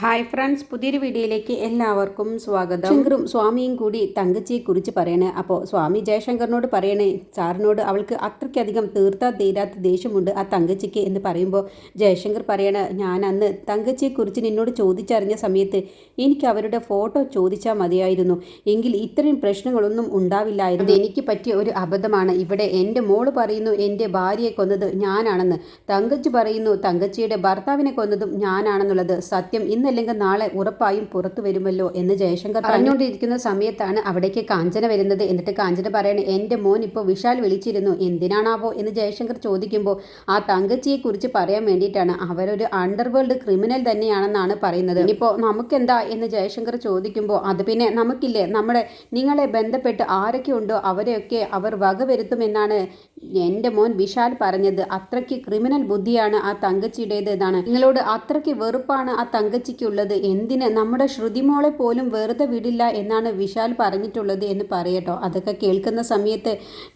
Hi friends പുതിയൊരു വീഡിയോയിലേക്ക് എല്ലാവർക്കും സ്വാഗതം. ശങ്കറും സ്വാമിയും കൂടി തങ്കച്ചിയെ കുറിച്ച് പറയണേ. അപ്പോൾ സ്വാമി ജയശങ്കറിനോട് പറയണേ സാറിനോട് അവൾക്ക് അത്രയ്ക്കധികം തീർത്താ തീരാത്ത ദേഷ്യമുണ്ട് ആ തങ്കച്ചിക്ക് എന്ന് പറയുമ്പോൾ ജയശങ്കർ പറയണ ഞാൻ അന്ന് തങ്കച്ചിയെക്കുറിച്ച് നിന്നോട് ചോദിച്ചറിഞ്ഞ സമയത്ത് എനിക്ക് അവരുടെ ഫോട്ടോ ചോദിച്ചാൽ മതിയായിരുന്നു. എങ്കിൽ ഇത്രയും പ്രശ്നങ്ങളൊന്നും ഉണ്ടാവില്ലായിരുന്നു. എനിക്ക് പറ്റിയ ഒരു അബദ്ധമാണ്. ഇവിടെ എന്റെ മോൾ പറയുന്നു എന്റെ ഭാര്യയെ കൊന്നത് ഞാനാണെന്ന്. തങ്കച്ചി പറയുന്നു തങ്കച്ചിയുടെ ഭർത്താവിനെ കൊന്നതും ഞാനാണെന്നുള്ളത് സത്യം. ഇന്നല്ലെങ്കിൽ നാളെ ഉറപ്പായും പുറത്തു വരുമല്ലോ എന്ന് ജയശങ്കർ പറഞ്ഞുകൊണ്ടിരിക്കുന്ന സമയത്താണ് അവിടേക്ക് കാഞ്ചന വരുന്നത്. എന്നിട്ട് കാഞ്ചന പറയണേ എന്റെ മോൻ ഇപ്പോൾ വിശാൽ വിളിച്ചിരുന്നു. എന്തിനാണാവോ? എന്ന് ജയശങ്കർ ചോദിക്കുമ്പോൾ ആ തങ്കച്ചിയെ കുറിച്ച് പറയാൻ വേണ്ടിയിട്ടാണ്. അവരൊരു അണ്ടർവേൾഡ് ക്രിമിനൽ തന്നെയാണെന്നാണ് പറയുന്നത്. ഇപ്പോൾ നമുക്കെന്താ? എന്ന് ജയശങ്കർ ചോദിക്കുമ്പോൾ അത് പിന്നെ നമുക്കില്ലേ? നമ്മുടെ നിങ്ങളെ ബന്ധപ്പെട്ട് ആരൊക്കെ ഉണ്ടോ അവരെയൊക്കെ അവർ വകവരുത്തുമെന്നാണ് എന്റെ മോൻ വിശാൽ പറഞ്ഞത്. അത്രയ്ക്ക് ക്രിമിനൽ ബുദ്ധിയാണ് ആ തങ്കച്ചിയുടേത് എന്നാണ്. നിങ്ങളോട് അത്രയ്ക്ക് വെറുപ്പാണ് ആ തങ്കച്ചിക്കുള്ളത് എന്തിന്? നമ്മുടെ ശ്രുതിമോളെ പോലും വെറുതെ വിടില്ല എന്നാണ് വിശാൽ പറഞ്ഞിട്ടുള്ളത് എന്ന് പറയട്ടോ. അതൊക്കെ കേൾക്കുന്ന സമയത്ത്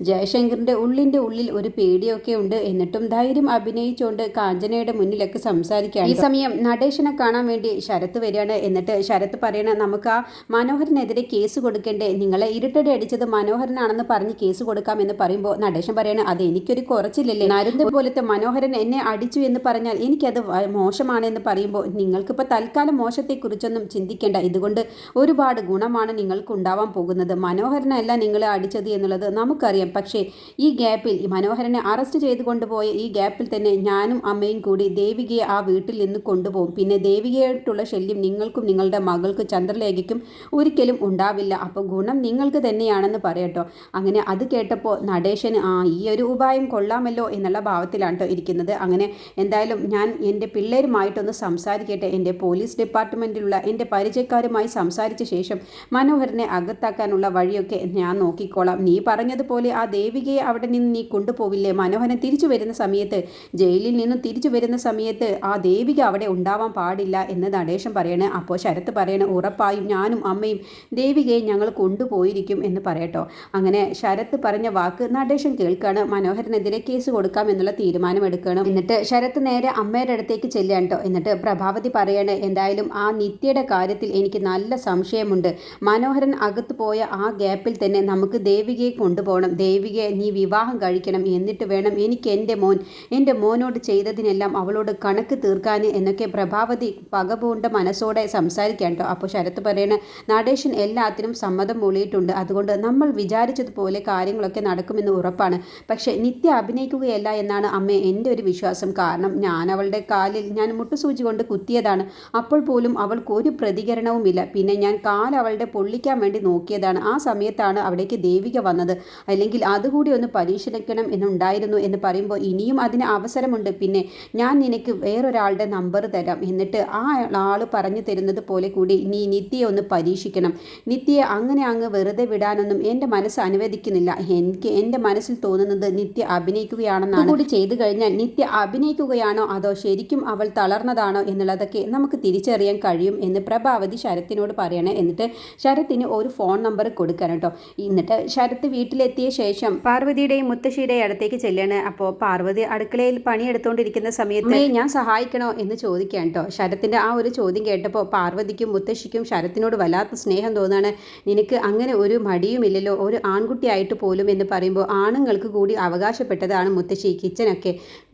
ജയശങ്കറിന്റെ ഉള്ളിന്റെ ഉള്ളിൽ ഒരു പേടിയൊക്കെ ഉണ്ട്. എന്നിട്ടും ധൈര്യം അഭിനയിച്ചുകൊണ്ട് കാഞ്ചനയുടെ മുന്നിലൊക്കെ സംസാരിക്കുകയാണ് ഈ സമയം നടേശനെ കാണാൻ വേണ്ടി ശരത്ത് വരികയാണ്. എന്നിട്ട് ശരത്ത് പറയണ നമുക്ക് ആ മനോഹരനെതിരെ കേസ് കൊടുക്കേണ്ടേ? നിങ്ങളെ ഇരുട്ടടി അടിച്ചത് മനോഹരനാണെന്ന് പറഞ്ഞ് കേസ് കൊടുക്കാം എന്ന് പറയുമ്പോൾ നടേശൻ പറയണ അത് എനിക്കൊരു കുറച്ചില്ലല്ലേ? നരുന്ത് പോലത്തെ മനോഹരൻ എന്നെ അടിച്ചു എന്ന് പറഞ്ഞാൽ എനിക്കത് മോശമാണെന്ന് പറയുമ്പോൾ നിങ്ങൾക്കിപ്പോൾ തൽക്കാലം മോശത്തെക്കുറിച്ചൊന്നും ചിന്തിക്കേണ്ട. ഇതുകൊണ്ട് ഒരുപാട് ഗുണമാണ് നിങ്ങൾക്ക് ഉണ്ടാവാൻ പോകുന്നത്. മനോഹരനല്ല നിങ്ങളെ അടിച്ചത് എന്നുള്ളത് നമുക്കറിയാം. പക്ഷേ ഈ ഗ്യാപ്പിൽ മനോഹരനെ അറസ്റ്റ് ചെയ്ത് കൊണ്ടുപോയ ഈ ഗ്യാപ്പിൽ തന്നെ ഞാനും അമ്മയും കൂടി ദേവികയെ ആ വീട്ടിൽ നിന്ന് കൊണ്ടുപോകും. പിന്നെ ദേവികയായിട്ടുള്ള ശല്യം നിങ്ങൾക്കും നിങ്ങളുടെ മകൾക്ക് ചന്ദ്രലേഖയ്ക്കും ഒരിക്കലും ഉണ്ടാവില്ല. അപ്പോൾ ഗുണം നിങ്ങൾക്ക് തന്നെയാണെന്ന് പറയട്ടോ. അങ്ങനെ അത് കേട്ടപ്പോൾ നടേശന് ആ ഈ ഒരു ഉപായം കൊള്ളാമല്ലോ എന്നുള്ള ഭാവത്തിലാണ് കേട്ടോ ഇരിക്കുന്നത്. അങ്ങനെ എന്തായാലും ഞാൻ എന്റെ പിള്ളേരുമായിട്ടൊന്ന് സംസാരിക്കട്ടെ. എന്റെ പോലീസ് ഡിപ്പാർട്ട്മെന്റിലുള്ള എന്റെ പരിചയക്കാരുമായി സംസാരിച്ച ശേഷം മനോഹരനെ അകത്താക്കാനുള്ള വഴിയൊക്കെ ഞാൻ നോക്കിക്കോളാം. നീ പറഞ്ഞതുപോലെ ആ ദേവികയെ അവിടെ നിന്ന് നീ കൊണ്ടുപോവില്ലേ? മനോഹരൻ തിരിച്ചു വരുന്ന സമയത്ത് ജയിലിൽ നിന്നും തിരിച്ചു വരുന്ന സമയത്ത് ആ ദേവിക അവിടെ ഉണ്ടാവാൻ പാടില്ല എന്ന് നടേശൻ പറയണേ. അപ്പോൾ ശരത്ത് പറയണേ ഉറപ്പായും ഞാനും അമ്മയും ദേവികയെ ഞങ്ങൾ കൊണ്ടുപോയിരിക്കും എന്ന് പറയട്ടോ. അങ്ങനെ ശരത്ത് പറഞ്ഞ വാക്ക് നടേശൻ കേൾക്കുകയാണ് മനോഹരനെതിരെ കേസ് കൊടുക്കാം എന്നുള്ള തീരുമാനം എടുക്കണം എന്നിട്ട് ശരത്ത് നേരെ അമ്മയുടെ അടുത്തേക്ക് ചെല്ലുകയാണ് കേട്ടോ. എന്നിട്ട് പ്രഭാവതി പറയണേ എന്തായാലും ആ നിത്യയുടെ കാര്യത്തിൽ എനിക്ക് നല്ല സംശയമുണ്ട്. മനോഹരൻ അകത്ത് പോയ ആ ഗ്യാപ്പിൽ തന്നെ നമുക്ക് ദേവികയെ കൊണ്ടുപോകണം. ദേവികയെ നീ വിവാഹം കഴിക്കണം എന്നിട്ട് വേണം എനിക്ക് എന്റെ മോൻ എന്റെ മോനോട് ചെയ്തതിനെല്ലാം അവളോട് കണക്ക് തീർക്കാൻ എന്നൊക്കെ പ്രഭാവതി പകപൂണ്ട മനസ്സോടെ സംസാരിക്കാൻ കേട്ടോ. അപ്പോൾ ശരത്ത് പറയണ നടേശൻ എല്ലാത്തിനും സമ്മതം മൂളിയിട്ടുണ്ട്. അതുകൊണ്ട് നമ്മൾ വിചാരിച്ചതുപോലെ കാര്യങ്ങളൊക്കെ നടക്കുമെന്ന് ഉറപ്പാണ്. പക്ഷേ നിത്യ അഭിനയിക്കുകയല്ല എന്നാണ് അമ്മ എന്റെ ഒരു വിശ്വാസം. കാരണം ഞാൻ അവളുടെ കാലിൽ ഞാൻ മുട്ടുസൂചി കൊണ്ട് കുത്തിയതാണ്. അപ്പോൾ പോലും അവൾക്ക് ഒരു പ്രതികരണവുമില്ല. പിന്നെ ഞാൻ കാൽ അവളുടെ പൊള്ളിക്കാൻ വേണ്ടി നോക്കിയതാണ്. ആ സമയത്താണ് അവിടേക്ക് ദേവിക വന്നത്. അല്ലെങ്കിൽ അതുകൂടി ഒന്ന് പരീക്ഷിക്കണം എന്നുണ്ടായിരുന്നു എന്ന് പറയുമ്പോൾ ഇനിയും അതിന് അവസരമുണ്ട്. പിന്നെ ഞാൻ നിനക്ക് വേറൊരാളുടെ നമ്പർ തരാം. എന്നിട്ട് ആ ആൾ പറഞ്ഞു തരുന്നത് പോലെ കൂടി നീ നിത്യയെ ഒന്ന് പരീക്ഷിക്കണം. നിത്യയെ അങ്ങനെ അങ്ങ് വെറുതെ വിടാനൊന്നും എന്റെ മനസ്സ് അനുവദിക്കുന്നില്ല. എനിക്ക് എന്റെ മനസ്സിൽ തോന്നുന്നത് നിത്യ അഭിനയിക്കുകയാണെന്നാണ്. കൂടി ചെയ്തു കഴിഞ്ഞാൽ നിത്യ അഭിനയിക്കുകയാണോ അതോ ശരിക്കും അവൾ തളർന്നതാണോ എന്നുള്ളതൊക്കെ നമുക്ക് തിരിച്ചറിയാൻ കഴിയും എന്ന് പ്രഭാവതി ശരത്തിനോട് പറയണേ. എന്നിട്ട് ശരത്തിന് ഒരു ഫോൺ നമ്പർ കൊടുക്കണം കേട്ടോ. എന്നിട്ട് ശരത്ത് വീട്ടിലെത്തിയ ശേഷം പാർവതിയുടെയും മുത്തശ്ശിയുടെയും അടുത്തേക്ക് ചെല്ലാണ്. അപ്പോൾ പാർവതി അടുക്കളയിൽ പണിയെടുത്തുകൊണ്ടിരിക്കുന്ന സമയത്ത് ഞാൻ സഹായിക്കണോ എന്ന് ചോദിക്കാൻ കേട്ടോ. ശരത്തിന്റെ ആ ഒരു ചോദ്യം കേട്ടപ്പോൾ പാർവതിക്കും മുത്തശ്ശിക്കും ശരത്തിനോട് വല്ലാത്ത സ്നേഹം തോന്നുകയാണ് നിനക്ക് അങ്ങനെ ഒരു മടിയുമില്ലല്ലോ ഒരു ആൺകുട്ടിയായിട്ട് പോലും എന്ന് പറയുമ്പോൾ ആണുങ്ങൾക്ക് കൂടി അവകാശപ്പെട്ടതാണ് മുത്തശ്ശി കിച്ചനൊക്കെ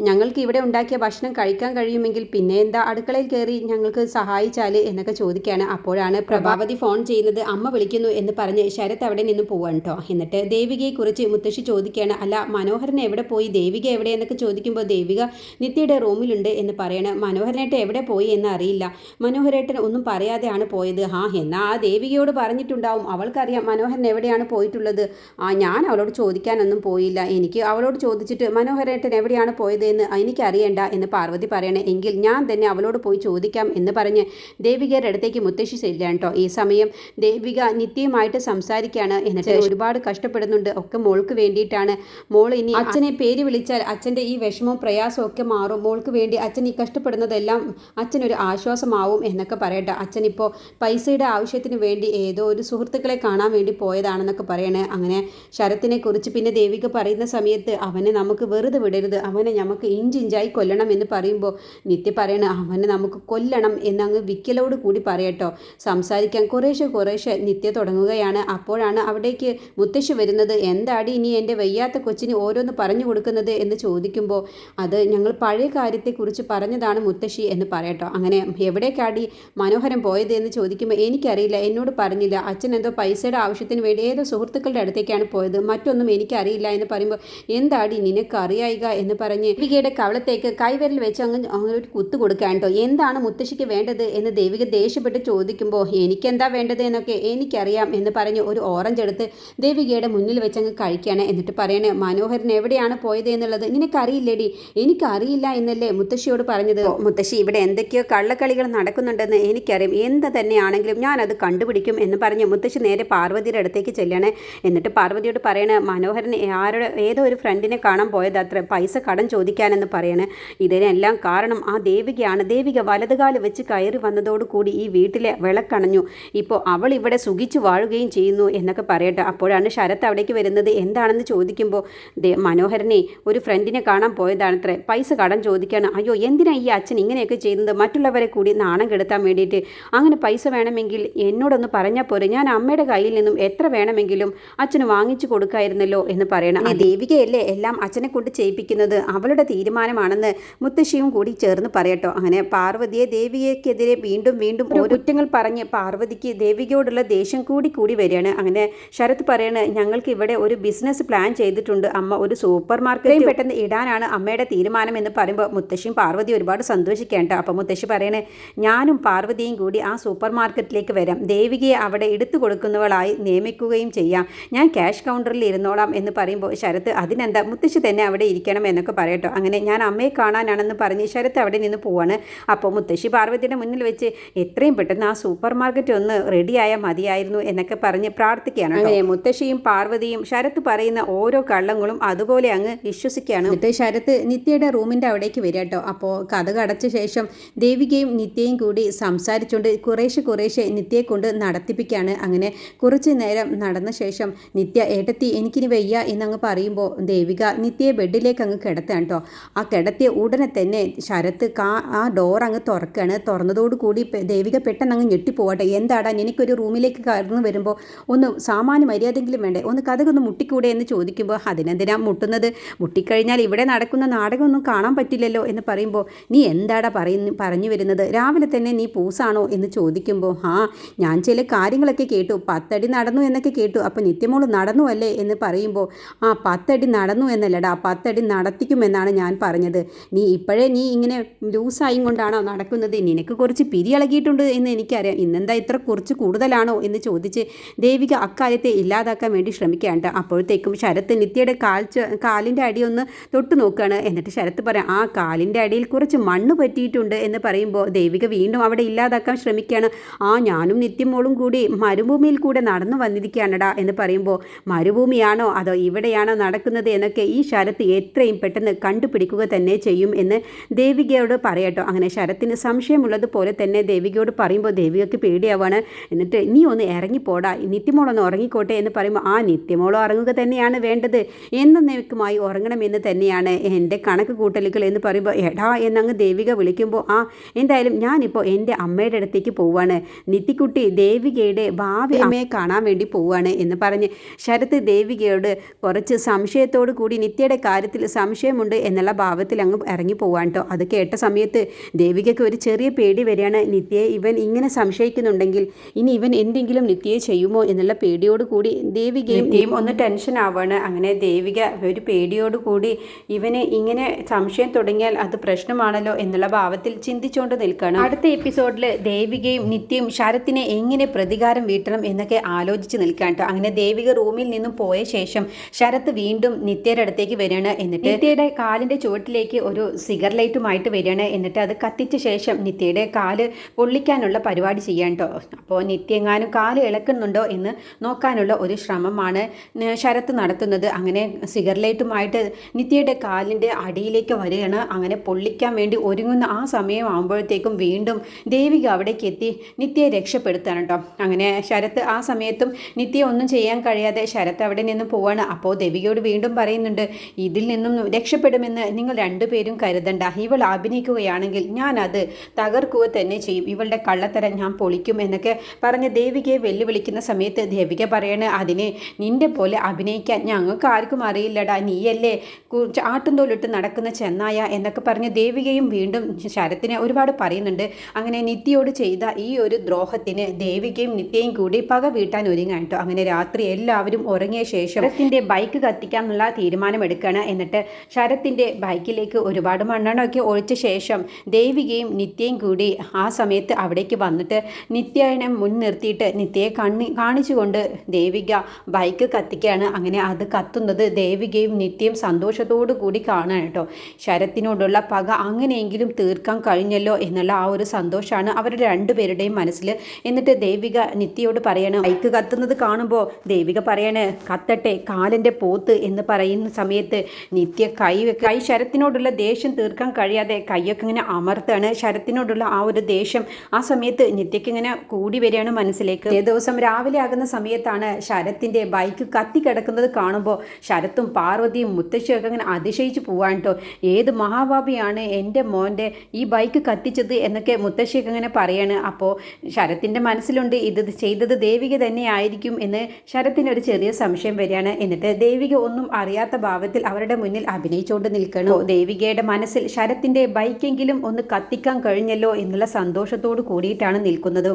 ഞങ്ങൾക്ക് ഇവിടെ ഉണ്ടാക്കിയ ഭക്ഷണം കഴിക്കാൻ കഴിയുമെങ്കിൽ പിന്നെ എന്താ അടുക്കളയിൽ കയറി ഞങ്ങൾക്ക് സഹായിച്ചാൽ എന്നൊക്കെ ചോദിക്കുകയാണ് അപ്പോഴാണ് പ്രഭാവതി ഫോൺ ചെയ്യുന്നത് അമ്മ വിളിക്കുന്നു എന്ന് പറഞ്ഞ് ശരത് അവിടെ നിന്ന് പോവാണ് കേട്ടോ എന്നിട്ട് ദേവികയെക്കുറിച്ച് മുത്തശ്ശി ചോദിക്കുകയാണ് അല്ല മനോഹരനെ എവിടെ പോയി? ദേവിക എവിടെ? എന്നൊക്കെ ചോദിക്കുമ്പോൾ ദേവിക നിത്യയുടെ റൂമിലുണ്ട് എന്ന് പറയണം. മനോഹരനായിട്ട് എവിടെ പോയി എന്ന് അറിയില്ല. മനോഹരേട്ടൻ ഒന്നും പറയാതെയാണ് പോയത്. ആ എന്നാൽ ആ ദേവികയോട് പറഞ്ഞിട്ടുണ്ടാവും. അവൾക്കറിയാം മനോഹരൻ എവിടെയാണ് പോയിട്ടുള്ളത്. ആ ഞാൻ അവളോട് ചോദിക്കാനൊന്നും പോയില്ല. എനിക്ക് അവളോട് ചോദിച്ചിട്ട് മനോഹരേട്ടൻ എവിടെയാണ് പോയത് എന്ന് എനിക്കറിയണ്ട എന്ന് പാർവതി പറയണേ. എങ്കിൽ ഞാൻ തന്നെ അവളോട് പോയി ചോദിക്കാം എന്ന് പറഞ്ഞ് ദേവികയുടെ അടുത്തേക്ക് മുത്തശ്ശി ചെല്ലുകയാണ് കേട്ടോ. ഈ സമയം ദേവിക നിത്യമായിട്ട് സംസാരിക്കുകയാണ്. എന്നിട്ട് ഒരുപാട് കഷ്ടപ്പെടുന്നുണ്ട്. ഒക്കെ മോൾക്ക് വേണ്ടിയിട്ടാണ്. മോൾ ഇനി അച്ഛനെ പേര് വിളിച്ചാൽ അച്ഛന്റെ ഈ വിഷമവും പ്രയാസവും ഒക്കെ മാറും. മോൾക്ക് വേണ്ടി അച്ഛൻ ഈ കഷ്ടപ്പെടുന്നതെല്ലാം അച്ഛനൊരു ആശ്വാസമാവും എന്നൊക്കെ പറയട്ടെ. അച്ഛൻ ഇപ്പോൾ പൈസയുടെ ആവശ്യത്തിന് വേണ്ടി ഏതോ ഒരു സുഹൃത്തുക്കളെ കാണാൻ വേണ്ടി പോയതാണെന്നൊക്കെ പറയണേ. അങ്ങനെ ശരത്തിനെ കുറിച്ച് പിന്നെ ദേവിക പറയുന്ന സമയത്ത് അവനെ നമുക്ക് വെറുതെ വിടരുത്. അവനെ നമുക്ക് ഇഞ്ചിഞ്ചായി കൊല്ലണം എന്ന് പറയുമ്പോൾ നിത്യ പറയണ അവനെ നമുക്ക് കൊല്ലണം എന്നങ്ങ് വിക്കലോട് കൂടി പറയട്ടോ. സംസാരിക്കാൻ കുറേശ്ശെ കുറേശ്ശെ നിത്യ തുടങ്ങുകയാണ്. അപ്പോഴാണ് അവിടേക്ക് മുത്തശ്ശി വരുന്നത്. എന്താടി ഇനി എന്റെ വയ്യാത്ത കൊച്ചിന് ഓരോന്ന് പറഞ്ഞു കൊടുക്കുന്നത് എന്ന് ചോദിക്കുമ്പോൾ അത് ഞങ്ങൾ പഴയ കാര്യത്തെക്കുറിച്ച് പറഞ്ഞതാണ് മുത്തശ്ശി എന്ന് പറയട്ടോ. അങ്ങനെ എവിടേക്കാടി മനോഹരം പോയത് എന്ന് ചോദിക്കുമ്പോൾ എനിക്കറിയില്ല എന്നോട് പറഞ്ഞില്ല. അച്ഛൻ എന്തോ പൈസയുടെ ആവശ്യത്തിന് വേണ്ടി ഏതോ സുഹൃത്തുക്കളുടെ അടുത്തേക്കാണ് പോയത്. മറ്റൊന്നും എനിക്കറിയില്ല എന്ന് പറയുമ്പോൾ എന്താടി നിനക്ക് അറിയായിക എന്ന് പറഞ്ഞ് ദേവികയുടെ കവളത്തേക്ക് കൈവിരൽ വെച്ച് അങ്ങ് അങ്ങനെ ഒരു കുത്തു കൊടുക്കാൻ കേട്ടോ എന്താണ് മുത്തശ്ശിക്ക് വേണ്ടത് എന്ന് ദേവിക ദേഷ്യപ്പെട്ട് ചോദിക്കുമ്പോൾ എനിക്കെന്താ വേണ്ടത് എന്നൊക്കെ എനിക്കറിയാം എന്ന് പറഞ്ഞ് ഒരു ഓറഞ്ച് എടുത്ത് ദേവികയുടെ മുന്നിൽ വെച്ച് അങ്ങ് കഴിക്കുകയാണ്. എന്നിട്ട് പറയണേ മനോഹരൻ എവിടെയാണ് പോയത് എന്നുള്ളത് നിനക്കറിയില്ലേടി? എനിക്കറിയില്ല എന്നല്ലേ മുത്തശ്ശിയോട് പറഞ്ഞത്. മുത്തശ്ശി ഇവിടെ എന്തൊക്കെയോ കള്ളക്കളികൾ നടക്കുന്നുണ്ടെന്ന് എനിക്കറിയാം. എന്ത് തന്നെയാണെങ്കിലും ഞാനത് കണ്ടുപിടിക്കും എന്ന് പറഞ്ഞ് മുത്തശ്ശി നേരെ പാർവതിയുടെ അടുത്തേക്ക് ചെല്ലണേ. എന്നിട്ട് പാർവതിയോട് പറയണേ മനോഹരൻ ആരുടെ ഏതോ ഒരു ഫ്രണ്ടിനെ കാണാൻ പോയത് അത്ര പൈസ കടം ചോദിക്കാനെന്ന് പറയണേ. ഇതിനെല്ലാം കാരണം ആ ദേവികയാണ്. ദേവിക വലതുകാൽ വെച്ച് കയറി വന്നതോടുകൂടി ഈ വീട്ടിലെ വിളക്കണഞ്ഞു. ഇപ്പോൾ അവൾ ഇവിടെ സുഖിച്ച് വാഴുകയും ചെയ്യുന്നു എന്നൊക്കെ പറയട്ടെ. അപ്പോഴാണ് ശരത്ത് അവിടേക്ക് വരുന്നത്. എന്താണെന്ന് ചോദിക്കുമ്പോൾ ദേ മനോഹരനെ ഒരു ഫ്രണ്ടിനെ കാണാൻ പോയതാണത്രേ. പൈസ കടം ചോദിക്കാണ്. അയ്യോ എന്തിനാ ഈ അച്ഛൻ ഇങ്ങനെയൊക്കെ ചെയ്യുന്നത്? മറ്റുള്ളവരെ കൂടി നാണം കെടുത്താൻ വേണ്ടിയിട്ട്. അങ്ങനെ പൈസ വേണമെങ്കിൽ എന്നോടൊന്ന് പറഞ്ഞാൽ പോരെ. ഞാൻ അമ്മയുടെ കയ്യിൽ നിന്നും എത്ര വേണമെങ്കിലും അച്ഛന് വാങ്ങിച്ചു കൊടുക്കായിരുന്നല്ലോ എന്ന് പറയണം. ഈ ദേവികയല്ലേ എല്ലാം അച്ഛനെ കൊണ്ട് ചെയ്യിപ്പിക്കുന്നത്? അവളുടെ തീരുമാനമാണെന്ന് മുത്തശ്ശിയും കൂടി ചേർന്ന് പറയട്ടോ. അങ്ങനെ പാർവതിയെ ദേവികയ്ക്കെതിരെ വീണ്ടും വീണ്ടും ഓരോ കുറ്റങ്ങൾ പറഞ്ഞ് പാർവതിക്ക് ദേവികയോടുള്ള ദേഷ്യം കൂടി കൂടി വരികയാണ്. അങ്ങനെ ശരത് പറയാണ് ഞങ്ങൾക്ക് ഇവിടെ ഒരു ബിസിനസ് പ്ലാൻ ചെയ്തിട്ടുണ്ട്. അമ്മ ഒരു സൂപ്പർ മാർക്കറ്റ് പെട്ടെന്ന് ഇടാനാണ് അമ്മയുടെ തീരുമാനം എന്ന് പറയുമ്പോൾ മുത്തശ്ശിയും പാർവതി ഒരുപാട് സന്തോഷിക്കേണ്ട അപ്പോൾ മുത്തശ്ശി പറയണേ ഞാനും പാർവതിയും കൂടി ആ സൂപ്പർ മാർക്കറ്റിലേക്ക് വരാം. ദേവികയെ അവിടെ എടുത്തു കൊടുക്കുന്നവളായി നിയമിക്കുകയും ചെയ്യാം. ഞാൻ ക്യാഷ് കൗണ്ടറിൽ ഇരുന്നോളാം എന്ന് പറയുമ്പോൾ ശരത്ത് അതിനെന്താ? മുത്തശ്ശി തന്നെ അവിടെ ഇരിക്കണം എന്നൊക്കെ പറയട്ടോ. അങ്ങനെ ഞാൻ അമ്മയെ കാണാനാണെന്ന് പറഞ്ഞ് ശരത്ത് അവിടെ നിന്ന് പോവാണ്. അപ്പോൾ മുത്തശ്ശി പാർവതിയുടെ മുന്നിൽ വെച്ച് എത്രയും പെട്ടെന്ന് ആ സൂപ്പർ മാർക്കറ്റ് ഒന്ന് റെഡിയായാൽ മതിയായിരുന്നു എന്നൊക്കെ പറഞ്ഞ് പ്രാർത്ഥിക്കുകയാണ് അങ്ങനെ മുത്തശ്ശിയും പാർവതിയും ശരത്ത് പറയുന്ന ഓരോ കള്ളങ്ങളും അതുപോലെ അങ്ങ് വിശ്വസിക്കുകയാണ്. എന്നിട്ട് ശരത്ത് നിത്യയുടെ റൂമിന്റെ അവിടേക്ക് വരിക കേട്ടോ. അപ്പോൾ കഥ കടച്ച ശേഷം ദേവികയും നിത്യയും കൂടി സംസാരിച്ചുകൊണ്ട് കുറേശ്ശെ കുറേശ്ശെ നിത്യയെ കൊണ്ട് നടത്തിപ്പിക്കുകയാണ്. അങ്ങനെ കുറച്ച് നേരം നടന്ന ശേഷം നിത്യ ഏട്ടത്തി എനിക്കിനി വയ്യ എന്നങ്ങ് പറയുമ്പോൾ ദേവിക നിത്യയെ ബെഡിലേക്ക് അങ്ങ് കിടത്തുകയാണ് കേട്ടോ. ആ കിടത്തിയ ഉടനെ തന്നെ ശരത്ത് കാ ആ ഡോർ അങ്ങ് തുറക്കുകയാണ്. തുറന്നതോടുകൂടി ദേവിക പെട്ടെന്ന് അങ്ങ് ഞെട്ടിപ്പോവട്ടെ. എന്താടാ എനിക്കൊരു റൂമിലേക്ക് കയറുന്നു വരുമ്പോൾ ഒന്ന് സാമാന്യ മര്യാദയെങ്കിലും വേണ്ടേ? ഒന്ന് കഥകൊന്ന് മുട്ടിക്കൂടെ എന്ന് ചോദിക്കുമ്പോൾ അതിനെന്തിനാ മുട്ടുന്നത്? മുട്ടിക്കഴിഞ്ഞാൽ ഇവിടെ നടക്കുന്ന നാടകമൊന്നും കാണാൻ പറ്റില്ലല്ലോ എന്ന് പറയുമ്പോൾ നീ എന്താടാ പറയുന്നു പറഞ്ഞു വരുന്നത്? രാവിലെ തന്നെ നീ പൂസാണോ? എന്ന് ചോദിക്കുമ്പോൾ ആ ഞാൻ ചില കാര്യങ്ങളൊക്കെ കേട്ടു. പത്തടി നടന്നു എന്നൊക്കെ കേട്ടു. അപ്പോൾ നിത്യമോൾ നടന്നു അല്ലേ? എന്ന് പറയുമ്പോൾ ആ പത്തടി നടന്നു എന്നല്ലടാ. പത്തടി നടത്തിക്കുമെന്നാണ് ഞാൻ പറഞ്ഞത്. നീ ഇപ്പോഴേ നീ ഇങ്ങനെ ലൂസായും കൊണ്ടാണോ നടക്കുന്നത്? നിനക്ക് കുറച്ച് പിരി ഇളകിയിട്ടുണ്ട് എന്ന് എനിക്കറിയാം. ഇന്നെന്താ ഇത്ര കുറച്ച് കൂടുതലാണോ എന്ന് ചോദിച്ച് ദേവിക അക്കാര്യത്തെ ഇല്ലാതാക്കാൻ വേണ്ടി ശ്രമിക്കുകയാണ്. അപ്പോഴത്തേക്കും ശരത്ത് നിത്യയുടെ കാൽ കാലിന്റെ അടി ഒന്ന് തൊട്ട് നോക്കുകയാണ്. എന്നിട്ട് ശരത്ത് പറയാം ആ കാലിന്റെ അടിയിൽ കുറച്ച് മണ്ണ് പറ്റിയിട്ടുണ്ട് എന്ന് പറയുമ്പോൾ ദേവിക വീണ്ടും അവിടെ ഇല്ലാതാക്കാൻ ശ്രമിക്കുകയാണ്. ആ ഞാനും നിത്യമോളും കൂടി മരുഭൂമിയിൽ കൂടെ നടന്നു വന്നിരിക്കുകയാണടാ എന്ന് പറയുമ്പോൾ മരുഭൂമിയാണോ? അതോ ഇവിടെയാണോ നടക്കുന്നത്? എന്നൊക്കെ ഈ ശരത്ത് എത്രയും പെട്ടെന്ന് കണ്ടുപിടിക്കുക തന്നെ ചെയ്യും എന്ന് ദേവികയോട് പറയട്ടോ. അങ്ങനെ ശരത്തിന് സംശയമുള്ളതുപോലെ തന്നെ ദേവികയോട് പറയുമ്പോൾ ദേവികയ്ക്ക് പേടിയാവാണ്. എന്നിട്ട് നീ ഒന്ന് ഇറങ്ങിപ്പോടാ നിത്യമോളൊന്ന് ഉറങ്ങിക്കോട്ടെ എന്ന് പറയുമ്പോൾ ആ നിത്യമോളോ ഇറങ്ങുക തന്നെയാണ് വേണ്ടത്. എന്നേക്കുമായി ഉറങ്ങണമെന്ന് തന്നെയാണ് എന്റെ കണക്ക് കൂട്ടലുകൾ എന്ന് പറയുമ്പോൾ എടാ എന്നങ്ങ് ദേവിക വിളിക്കുമ്പോൾ ആ എന്തായാലും ഞാനിപ്പോൾ എന്റെ അമ്മയുടെ അടുത്തേക്ക് പോവാണ്. നിത്യക്കുട്ടി ദേവികയുടെ ഭാവി അമ്മയെ കാണാൻ വേണ്ടി പോവാണ് എന്ന് പറഞ്ഞ് ശരത്ത് ദേവികയോട് കുറച്ച് സംശയത്തോടു കൂടി നിത്യയുടെ കാര്യത്തിൽ സംശയമുണ്ട് എന്നുള്ള ഭാവത്തിൽ അങ്ങ് ഇറങ്ങി പോവാൻ കേട്ടോ അത് കേട്ട സമയത്ത് ദേവികയ്ക്ക് ഒരു ചെറിയ പേടി വരികയാണ് നിത്യയെ. ഇവൻ ഇങ്ങനെ സംശയിക്കുന്നുണ്ടെങ്കിൽ ഇനി ഇവൻ എന്തെങ്കിലും നിത്യയെ ചെയ്യുമോ എന്നുള്ള പേടിയോട് കൂടി ദേവികയും നിത്യയും ഒന്ന് ടെൻഷൻ ആവാണ്. അങ്ങനെ ദേവിക ഒരു പേടിയോട് കൂടി ഇവന് ഇങ്ങനെ സംശയം തുടങ്ങിയാൽ അത് പ്രശ്നമാണല്ലോ എന്നുള്ള ഭാവത്തിൽ ചിന്തിച്ചുകൊണ്ട് നിൽക്കുകയാണ്. അടുത്ത എപ്പിസോഡിൽ ദേവികയും നിത്യയും ശരത്തിനെ എങ്ങനെ പ്രതികാരം വീട്ടണം എന്നൊക്കെ ആലോചിച്ച് നിൽക്കാൻ കേട്ടോ അങ്ങനെ ദേവിക റൂമിൽ നിന്നും പോയ ശേഷം ശരത്ത് വീണ്ടും നിത്യയുടെ അടുത്തേക്ക് വരികയാണ്. എന്നിട്ട് നിത്യയുടെ കാലിന്റെ ചുവട്ടിലേക്ക് ഒരു സിഗർ ലൈറ്റുമായിട്ട് വരികയാണ്. എന്നിട്ട് അത് കത്തിച്ച ശേഷം നിത്യയുടെ കാൽ പൊള്ളിക്കാനുള്ള പരിപാടി ചെയ്യാൻ കേട്ടോ അപ്പോൾ നിത്യ എങ്ങാനും കാൽ ഇളക്കുന്നുണ്ടോ എന്ന് നോക്കാനുള്ള ഒരു ശ്രമമാണ് ശരത്ത് നടത്തുന്നത്. അങ്ങനെ സിഗർലൈറ്റുമായിട്ട് നിത്യയുടെ കാലിന്റെ അടിയിലേക്ക് വരികയാണ്. അങ്ങനെ പൊള്ളിക്കാൻ വേണ്ടി ഒരുങ്ങുന്ന ആ സമയം ആകുമ്പോഴത്തേക്കും വീണ്ടും ദേവിക അവിടേക്ക് എത്തി നിത്യയെ രക്ഷപ്പെടുത്താണ് കേട്ടോ അങ്ങനെ ശരത്ത് ആ സമയത്തും നിത്യ ഒന്നും ചെയ്യാൻ കഴിയാതെ ശരത്ത് അവിടെ നിന്ന് പോവാണ്. അപ്പോൾ ദേവികയോട് വീണ്ടും പറയുന്നുണ്ട് ഇതിൽ നിന്നും രക്ഷപ്പെടുമെന്ന് നിങ്ങൾ രണ്ടുപേരും കരുതണ്ട. ഇവൾ അഭിനയിക്കുകയാണെങ്കിൽ ഞാനത് തക തകർക്കുക തന്നെ ചെയ്യും. ഇവളുടെ കള്ളത്തരം ഞാൻ പൊളിക്കും എന്നൊക്കെ പറഞ്ഞ് ദേവികയെ വെല്ലുവിളിക്കുന്ന സമയത്ത് ദേവിക പറയണ അതിനെ നിന്റെ പോലെ അഭിനയിക്കാൻ ഞങ്ങൾക്ക് ആർക്കും അറിയില്ലടാ. നീയല്ലേ ആട്ടുംതോലിട്ട് നടക്കുന്ന ചെന്നായ എന്നൊക്കെ പറഞ്ഞ് ദേവികയും വീണ്ടും ശരത്തിനെ ഒരുപാട് പറയുന്നുണ്ട്. അങ്ങനെ നിത്യയോട് ചെയ്ത ഈ ഒരു ദ്രോഹത്തിന് ദേവികയും നിത്യയും കൂടി പക വീട്ടാൻ ഒരുങ്ങാൻ അങ്ങനെ രാത്രി എല്ലാവരും ഉറങ്ങിയ ശേഷം ശരത്തിന്റെ ബൈക്ക് കത്തിക്കാനുള്ള തീരുമാനമെടുക്കുകയാണ്. എന്നിട്ട് ശരത്തിന്റെ ബൈക്കിലേക്ക് ഒരുപാട് മണ്ണെണ്ണമൊക്കെ ഒഴിച്ച ശേഷം ദേവികയും നിത്യയും കൂടി ആ സമയത്ത് അവിടേക്ക് വന്നിട്ട് നിത്യനെ മുൻനിർത്തിയിട്ട് നിത്യയെ കണ്ണി കാണിച്ചുകൊണ്ട് ദേവിക ബൈക്ക് കത്തിക്കുകയാണ് അങ്ങനെ അത് കത്തുന്നത് ദേവികയും നിത്യയും സന്തോഷത്തോടു കൂടി കാണാൻ കേട്ടോ. ശരത്തിനോടുള്ള പക അങ്ങനെയെങ്കിലും തീർക്കാൻ കഴിഞ്ഞല്ലോ എന്നുള്ള ആ ഒരു സന്തോഷമാണ് അവരുടെ രണ്ടുപേരുടെയും മനസ്സിൽ. എന്നിട്ട് ദേവിക നിത്യയോട് പറയാണ് ബൈക്ക് കത്തുന്നത് കാണുമ്പോൾ ദേവിക പറയാണ് കത്തട്ടെ കാലിന്റെ പോത്ത് എന്ന് പറയുന്ന സമയത്ത് നിത്യ കൈ കൈ ശരത്തിനോടുള്ള ദേഷ്യം തീർക്കാൻ കഴിയാതെ കൈയൊക്കെ ഇങ്ങനെ അമർത്താണ്. ശരത്തിനോടുള്ള ആ ഒരു ദേഷ്യം ആ സമയത്ത് നിത്യക്ക് ഇങ്ങനെ കൂടി വരികയാണ് മനസ്സിലേക്ക്. ഏ ദിവസം രാവിലെ ആകുന്ന സമയത്താണ് ശരത്തിന്റെ ബൈക്ക് കത്തി കിടക്കുന്നത് കാണുമ്പോൾ ശരത്തും പാർവതിയും മുത്തശ്ശിയൊക്കെ അങ്ങനെ അതിശയിച്ചു പോവാൻ കേട്ടോ. ഏത് മഹാഭാപിയാണ് എന്റെ മോന്റെ ഈ ബൈക്ക് കത്തിച്ചത് എന്നൊക്കെ മുത്തശ്ശിയൊക്കെ അങ്ങനെ പറയാണ്. അപ്പോൾ ശരത്തിന്റെ മനസ്സിലുണ്ട് ഇത് ചെയ്തത് ദേവിക തന്നെ ആയിരിക്കും എന്ന് ശരത്തിന് ഒരു ചെറിയ സംശയം വരികയാണ്. എന്നിട്ട് ദേവിക ഒന്നും അറിയാത്ത ഭാവത്തിൽ അവരുടെ മുന്നിൽ അഭിനയിച്ചുകൊണ്ട് നിൽക്കണം ദേവികയുടെ മനസ്സിൽ ശരത്തിന്റെ ബൈക്കെങ്കിലും ഒന്ന് കത്തിക്കാൻ കഴിഞ്ഞല്ലോ എന്നുള്ള സന്തോഷത്തോടു കൂടിയിട്ടാണ് നിൽക്കുന്നത്